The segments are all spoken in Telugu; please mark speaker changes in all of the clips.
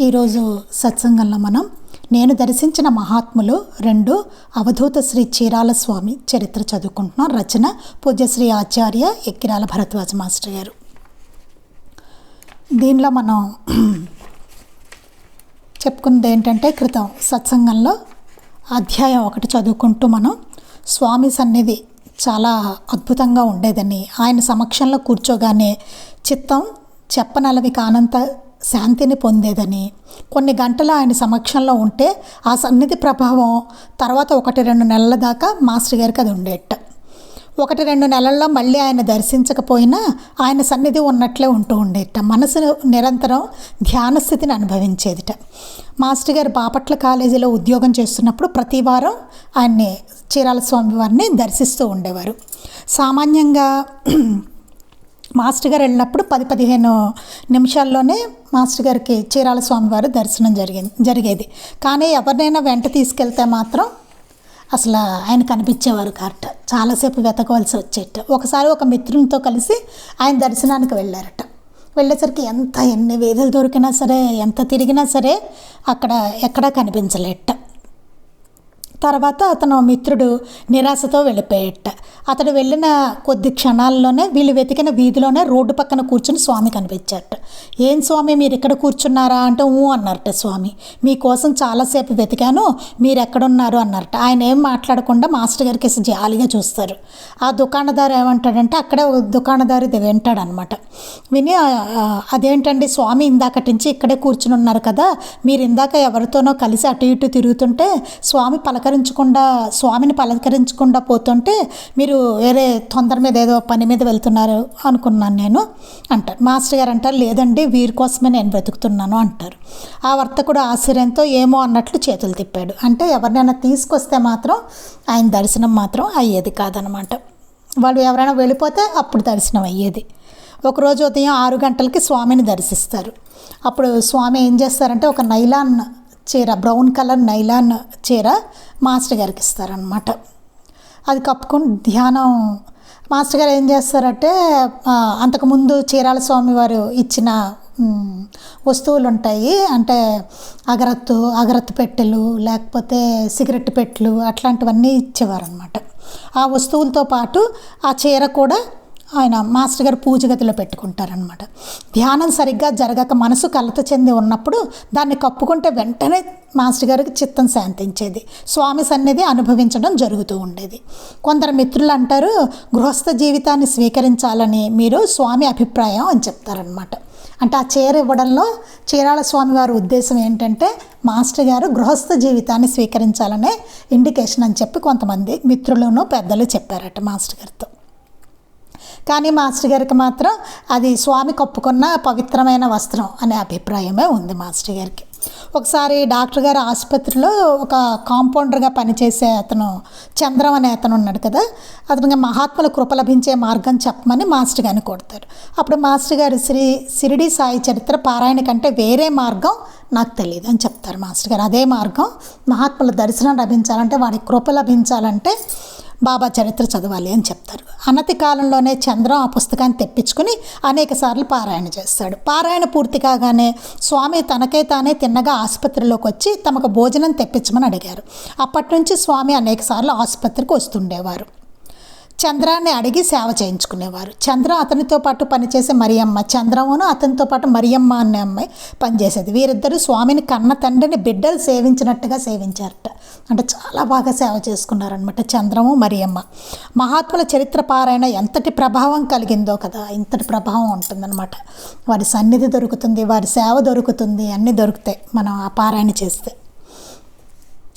Speaker 1: ఈరోజు సత్సంగంలో మనం నేను దర్శించిన మహాత్ములు రెండు అవధూత శ్రీ చీరాల స్వామి చరిత్ర చదువుకుంటున్నాం. రచన పూజ్యశ్రీ ఆచార్య ఎక్కిరాల భరద్వాజ మాస్టర్ గారు. దీనిలో మనం చెప్పుకున్నది ఏంటంటే క్రితం సత్సంగంలో అధ్యాయం ఒకటి చదువుకుంటూ మనం స్వామి సన్నిధి చాలా అద్భుతంగా ఉండేదని ఆయన సమక్షంలో కూర్చోగానే చిత్తం చెప్పనలవి కానంత శాంతిని పొందేదని. కొన్ని గంటలు ఆయన సమక్షంలో ఉంటే ఆ సన్నిధి ప్రభావం తర్వాత ఒకటి రెండు నెలల దాకా మాస్టర్ గారికి అది ఉండేట. ఒకటి రెండు నెలల్లో మళ్ళీ ఆయన దర్శించకపోయినా ఆయన సన్నిధి ఉన్నట్లే ఉంటూ ఉండేట. మనసు నిరంతరం ధ్యాన స్థితిని అనుభవించేదిట. మాస్టర్ గారు బాపట్ల కాలేజీలో ఉద్యోగం చేస్తున్నప్పుడు ప్రతి వారం ఆయన్ని చీరాల స్వామి వారిని దర్శిస్తూ ఉండేవారు. సామాన్యంగా మాస్టర్ గారు వెళ్ళినప్పుడు పది పదిహేను నిమిషాల్లోనే మాస్టర్ గారికి చీరాల స్వామివారు దర్శనం జరిగింది జరిగేది. కానీ ఎవరినైనా వెంట తీసుకెళ్తే మాత్రం అసలు ఆయన కనిపించేవారు కారట చాలాసేపు వెతకవలసి వచ్చేట ఒకసారి ఒక మిత్రునితో కలిసి ఆయన దర్శనానికి వెళ్ళారట. వెళ్ళేసరికి ఎంత ఎన్ని వేదలు దొరికినా సరే ఎంత తిరిగినా సరే అక్కడ ఎక్కడా కనిపించలేట తర్వాత అతను మిత్రుడు నిరాశతో వెళ్ళిపోయేట. అతడు వెళ్ళిన కొద్ది క్షణాల్లోనే వీళ్ళు వెతికిన వీధిలోనే రోడ్డు పక్కన కూర్చుని స్వామి కనిపించారట ఏం స్వామి మీరు ఇక్కడ కూర్చున్నారా? అంటే ఊ అన్నారట స్వామి. మీకోసం చాలాసేపు వెతికాను మీరు ఎక్కడున్నారు అన్నారట. ఆయన ఏం మాట్లాడకుండా మాస్టర్ గారికి జాలిగా చూస్తారు. ఆ దుకాణదారు ఏమంటాడంటే అక్కడే దుకాణదారు ఇది వింటాడనమాట. విని అదేంటండి స్వామి ఇందాకటి నుంచి ఇక్కడే కూర్చుని ఉన్నారు కదా మీరు ఇందాక ఎవరితోనో కలిసి అటు ఇటు తిరుగుతుంటే స్వామి పలకరించకుండా స్వామిని పలకరించకుండా పోతుంటే మీరు వేరే తొందర మీద ఏదో పని మీద వెళ్తున్నారు అనుకున్నాను నేను అంటారు. మాస్టర్ గారు అంటారు లేదండి వీరి కోసమే నేను బ్రతుకుతున్నాను అంటారు. ఆ వర్తకుడు ఆశ్చర్యంతో ఏమో అన్నట్లు చేతులు తిప్పాడు. అంటే ఎవరినైనా తీసుకొస్తే మాత్రం ఆయన దర్శనం మాత్రం అయ్యేది కాదనమాట. వాళ్ళు ఎవరైనా వెళ్ళిపోతే అప్పుడు దర్శనం అయ్యేది. ఒకరోజు ఉదయం ఆరు గంటలకి స్వామిని దర్శిస్తారు. అప్పుడు స్వామి ఏం చేస్తారంటే ఒక నైలాన్ చీర బ్రౌన్ కలర్ నైలాన్ చీర మాస్టర్ గారికి ఇస్తారనమాట అది కప్పుకొని ధ్యానం మాస్టర్ గారు ఏం చేస్తారంటే అంతకుముందు చీరాల స్వామి వారు ఇచ్చిన వస్తువులు ఉంటాయి అంటే అగరత్తు అగరత్తు పెట్టెలు లేకపోతే సిగరెట్ పెట్టెలు అట్లాంటివన్నీ ఇచ్చేవారు అనమాట ఆ వస్తువులతో పాటు ఆ చీర కూడా ఆయన మాస్టర్ గారు పూజ గదిలో పెట్టుకుంటారనమాట ధ్యానం సరిగ్గా జరగక మనసు కలత చెంది ఉన్నప్పుడు దాన్ని కప్పుకుంటే వెంటనే మాస్టర్ గారికి చిత్తం శాంతించేది. స్వామి సన్నిధి అనుభవించడం జరుగుతూ ఉండేది. కొందరు మిత్రులు అంటారు గృహస్థ జీవితాన్ని స్వీకరించాలని మీరు స్వామి అభిప్రాయం అని చెప్తారనమాట అంటే ఆ చీర ఇవ్వడంలో చీరాల స్వామి వారి ఉద్దేశం ఏంటంటే మాస్టర్ గారు గృహస్థ జీవితాన్ని స్వీకరించాలనే ఇండికేషన్ అని చెప్పి కొంతమంది మిత్రులను పెద్దలు చెప్పారట మాస్టర్ గారితో. కానీ మాస్టర్ గారికి మాత్రం అది స్వామి కప్పుకున్న పవిత్రమైన వస్త్రం అనే అభిప్రాయమే ఉంది మాస్టర్ గారికి. ఒకసారి డాక్టర్ గారు ఆసుపత్రిలో ఒక కాంపౌండర్గా పనిచేసే అతను చంద్రం అనే అతను ఉన్నాడు కదా అతనికి మహాత్ముల కృప లభించే మార్గం చెప్పమని మాస్టర్ గారిని కొడతారు అప్పుడు మాస్టర్ గారు శ్రీ సిరిడి సాయి చరిత్ర పారాయణ కంటే వేరే మార్గం నాకు తెలియదు అని చెప్తారు మాస్టర్ గారు. అదే మార్గం మహాత్ముల దర్శనం లభించాలంటే వాడి కృప లభించాలంటే బాబా చరిత్ర చదవాలి అని చెప్తారు. అనతి కాలంలోనే చంద్రం ఆ పుస్తకాన్ని తెప్పించుకుని అనేక సార్లు పారాయణ చేస్తాడు. పారాయణ పూర్తి కాగానే స్వామి తనకే తానే తిన్నగా ఆసుపత్రిలోకి వచ్చి తమకు భోజనం తెప్పించమని అడిగారు. అప్పటి నుంచి స్వామి అనేక సార్లు ఆసుపత్రికి వస్తుండేవారు. చంద్రాన్ని అడిగి సేవ చేయించుకునేవారు. చంద్రం అతనితో పాటు పనిచేసే మరియమ్మ చంద్రమును అతనితో పాటు మరియమ్మ అనే అమ్మాయి పనిచేసేది. వీరిద్దరూ స్వామిని కన్న తండ్రిని బిడ్డలు సేవించినట్టుగా సేవించారట. అంటే చాలా బాగా సేవ చేసుకున్నారనమాట చంద్రము మరియమ్మ. మహాత్ముల చరిత్ర పారాయణ ఎంతటి ప్రభావం కలిగిందో కదా ఇంతటి ప్రభావం ఉంటుందన్నమాట. వారి సన్నిధి దొరుకుతుంది వారి సేవ దొరుకుతుంది అన్నీ దొరుకుతాయి మనం ఆ పారాయణ చేస్తే.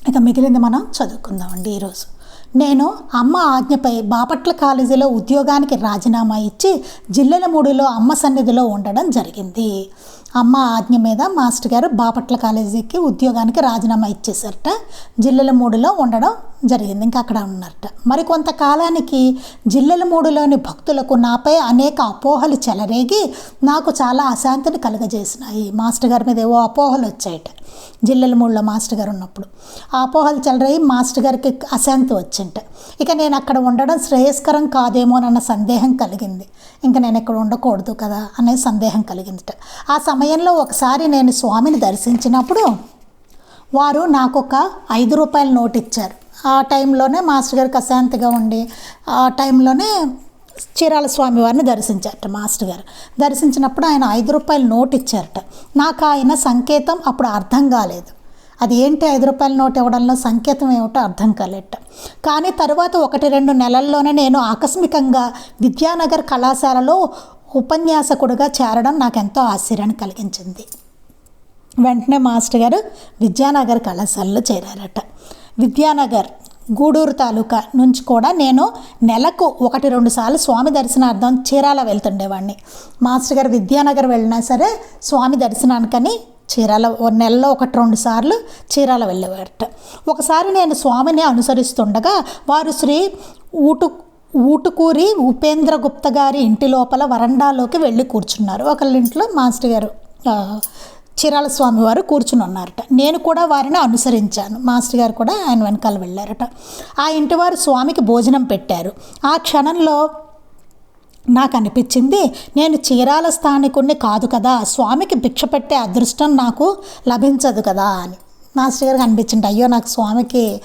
Speaker 1: ఇక మిగిలింది మనం చదువుకుందామండి ఈరోజు. నేను అమ్మ ఆజ్ఞపై బాపట్ల కాలేజీలో ఉద్యోగానికి రాజీనామా ఇచ్చి జిల్లెలమూడిలో అమ్మ సన్నిధిలో ఉండడం జరిగింది. అమ్మ ఆజ్ఞ మీద మాస్టర్ గారు బాపట్ల కాలేజీకి ఉద్యోగానికి రాజీనామా ఇచ్చేసారట జిల్లల మూడులో ఉండడం జరిగింది. ఇంకా అక్కడ ఉన్నారట. మరి కొంతకాలానికి జిల్లల మూడులోని భక్తులకు నాపై అనేక అపోహలు చెలరేగి నాకు చాలా అశాంతిని కలుగజేసినాయి. మాస్టర్ గారి మీద ఏవో అపోహలు వచ్చాయట. జిల్లల మూడులో మాస్టర్ గారు ఉన్నప్పుడు ఆ అపోహలు చెలరేగి మాస్టర్ గారికి అశాంతి వచ్చింట. ఇక నేను అక్కడ ఉండడం శ్రేయస్కరం కాదేమోనన్న సందేహం కలిగింది. ఇంకా నేను ఇక్కడ ఉండకూడదు కదా అనే సందేహం కలిగిందిట. ఆ సమయంలో ఒకసారి నేను స్వామిని దర్శించినప్పుడు వారు నాకు ఒక ఐదు రూపాయల నోట్ ఇచ్చారు ఆ టైంలోనే మాస్టర్ గారికి అశాంతిగా ఉండి ఆ టైంలోనే చీరాల స్వామి వారిని దర్శించారట మాస్టర్ గారు. దర్శించినప్పుడు ఆయన ఐదు రూపాయల నోట్ ఇచ్చారట నాకు ఆయన సంకేతం అప్పుడు అర్థం కాలేదు. అది ఏంటి ఐదు రూపాయల నోట్ ఇవ్వడంలో సంకేతం ఏమిటో అర్థం కాలేట కానీ తర్వాత ఒకటి రెండు నెలల్లోనే నేను ఆకస్మికంగా విద్యానగర్ కళాశాలలో ఉపన్యాసకుడుగా చేరడం నాకు ఎంతో ఆశ్చర్యాన్ని కలిగించింది. వెంటనే మాస్టర్ గారు విద్యానగర్ కళాశాలలో చేరారట. విద్యానగర్ గూడూరు తాలూకా నుంచి కూడా నేను నెలకు ఒకటి రెండు సార్లు స్వామి దర్శనార్థం చీరాల వెళ్తుండేవాడిని మాస్టర్ గారు విద్యానగర్ వెళ్ళినా సరే స్వామి దర్శనానికని చీరాల నెలలో ఒకటి రెండు సార్లు చీరాల వెళ్ళేవారట. ఒకసారి నేను స్వామిని అనుసరిస్తుండగా వారు శ్రీ ఊటు ఊటుకూరి ఉపేంద్ర గుప్త గారి ఇంటి లోపల వరండాలోకి వెళ్ళి కూర్చున్నారు. ఒకళ్ళ ఇంట్లో మాస్టర్ గారు చీరాల స్వామి వారు కూర్చుని ఉన్నారట. నేను కూడా వారిని అనుసరించాను. మాస్టర్ గారు కూడా ఆయన వెనకాల వెళ్ళారట. ఆ ఇంటి వారు స్వామికి భోజనం పెట్టారు. ఆ క్షణంలో నాకు అనిపించింది నేను చీరాల స్థానికుణ్ణి కాదు కదా స్వామికి భిక్ష పెట్టే అదృష్టం నాకు లభించదు కదా అని. మాస్టర్ గారికి అనిపించింది అయ్యో నాకు స్వామికి